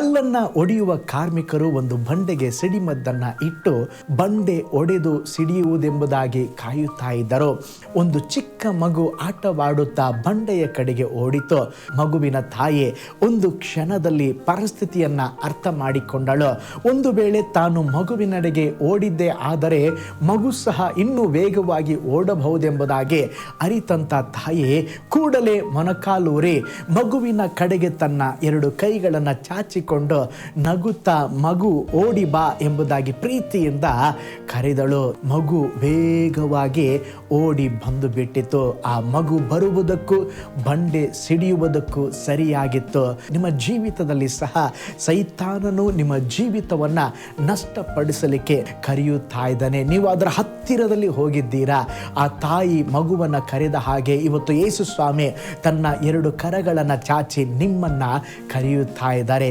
ಕಲ್ಲನ್ನ ಒಡೆಯುವ ಕಾರ್ಮಿಕರು ಒಂದು ಬಂಡೆಗೆ ಸಿಡಿಮದ್ದನ್ನ ಇಟ್ಟು ಬಂಡೆ ಒಡೆದು ಸಿಡಿಯುವುದೆಂಬುದಾಗಿ ಕಾಯುತ್ತಾ ಇದ್ದರು. ಒಂದು ಚಿಕ್ಕ ಮಗು ಆಟವಾಡುತ್ತಾ ಬಂಡೆಯ ಕಡೆಗೆ ಓಡಿತು. ಮಗುವಿನ ತಾಯಿ ಒಂದು ಕ್ಷಣದಲ್ಲಿ ಪರಿಸ್ಥಿತಿಯನ್ನ ಅರ್ಥ ಮಾಡಿಕೊಂಡಳು. ಒಂದು ವೇಳೆ ತಾನು ಮಗುವಿನಡೆಗೆ ಓಡಿದ್ದೆ ಆದರೆ ಮಗು ಸಹ ಇನ್ನೂ ವೇಗವಾಗಿ ಓಡಬಹುದೆಂಬುದಾಗಿ ಅರಿತಂತ ತಾಯಿ ಕೂಡಲೇ ಮೊನಕಾಲೂರಿ ಮಗುವಿನ ಕಡೆಗೆ ತನ್ನ ಎರಡು ಕೈಗಳನ್ನು ಚಾಚಿಕೊಂಡು ನಗುತ್ತಾ ಮಗು ಓಡಿ ಬಾ ಎಂಬುದಾಗಿ ಪ್ರೀತಿಯಿಂದ ಕರೆದಳು. ಮಗು ವೇಗವಾಗಿ ಓಡಿ ಬಂದು ಬಿಟ್ಟಿತು ಆ ಮಗು ಬರುವುದಕ್ಕೂ, ಬಂಡೆ ಸಿಡಿಯುವುದಕ್ಕೂ ಸರಿಯಾಗಿತ್ತು. ನಿಮ್ಮ ಜೀವಿತದಲ್ಲಿ ಸಹ ಸೈತಾನನು ನಿಮ್ಮ ಜೀವಿತವನ್ನು ನಷ್ಟಪಡಿಸಲಿಕ್ಕೆ ಕರೆಯುತ್ತಾ ಇದ್ದಾನೆ. ನೀವು ಅದರ ಹತ್ತಿರದಲ್ಲಿ ಹೋಗಿದ್ದೀರಾ? ಆ ತಾಯಿ ಮಗುವನ್ನು ಕರೆದ ಹಾಗೆ ಇವತ್ತು ಯೇಸು ಸ್ವಾಮಿ ತನ್ನ ಎರಡು ಕರಗಳನ್ನು ಚಾಚಿ ನಿಮ್ಮನ್ನು ಕರೆಯುತ್ತಾ ಇದ್ದಾರೆ.